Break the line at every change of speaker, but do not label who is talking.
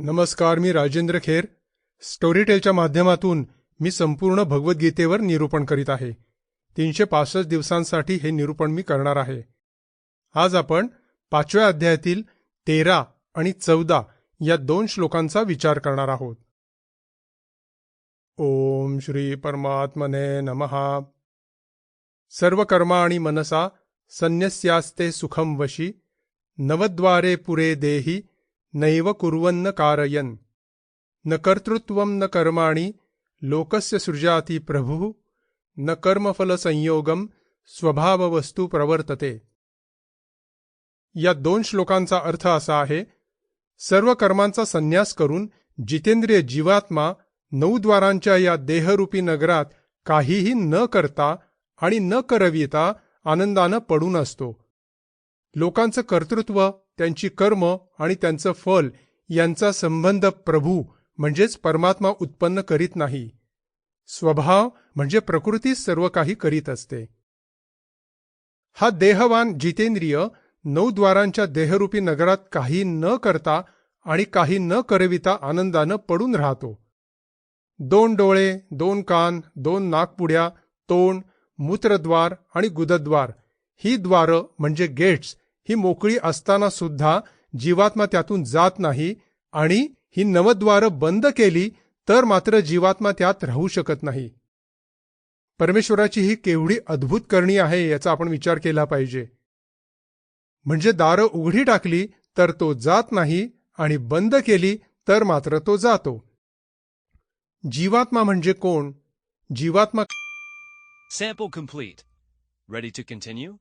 नमस्कार मी राजेंद्र खेर. स्टोरीटेलच्या माध्यमातून मी संपूर्ण भगवद्गीतेवर निरूपण करीत आहे. तीनशे पासष्ट दिवसांसाठी हे निरूपण मी करणार आहे. आज आपण पाचव्या अध्यायातील तेरा आणि चौदा या दोन श्लोकांचा विचार करणार आहोत. ओम श्री परमात्मने नमहा सर्व कर्मा आणि मनसा संन्यस्यास्ते सुखम वशी नवद्वारे पुरे देही नैव कुर्वन्न कारयन्। न कर्तृत्वं न कर्माणि लोकस्य सृजाति प्रभुः। न कर्मफलसंयोगम स्वभाववस्तू प्रवर्तते। या दोन श्लोकांचा अर्थ असा आहे सर्व कर्मांचा संन्यास करून जितेंद्रिय जीवात्मा नऊ द्वारांच्या या देहरूपी नगरात काहीही न करता आणि न करविता आनंदानं पडून असतो. लोकांचं कर्तृत्व त्यांची कर्म आणि त्यांचं फल यांचा संबंध प्रभू म्हणजेच परमात्मा उत्पन्न करीत नाही. स्वभाव म्हणजे प्रकृतीच सर्व काही करीत असते. हा देहवान जितेंद्रिय नऊ द्वारांच्या देहरूपी नगरात काही न करता आणि काही न करविता आनंदानं पडून राहतो. दोन डोळे दोन कान दोन नाकपुड्या तोंड मूत्रद्वार आणि गुदद्वार ही द्वारं म्हणजे गेट्स ही मोकळी असताना सुद्धा जीवात्मा त्यातून जात नाही आणि ही नवद्वारं बंद केली तर मात्र जीवात्मा त्यात राहू शकत नाही परमेश्वराची ही केवढी अद्भुत करणी आहे याचा आपण विचार केला पाहिजे म्हणजे दारं उघडी टाकली तर तो जात नाही आणि बंद केली तर मात्र तो जातो जीवात्मा म्हणजे कोण जीवात्मा
Sample complete. Ready to continue?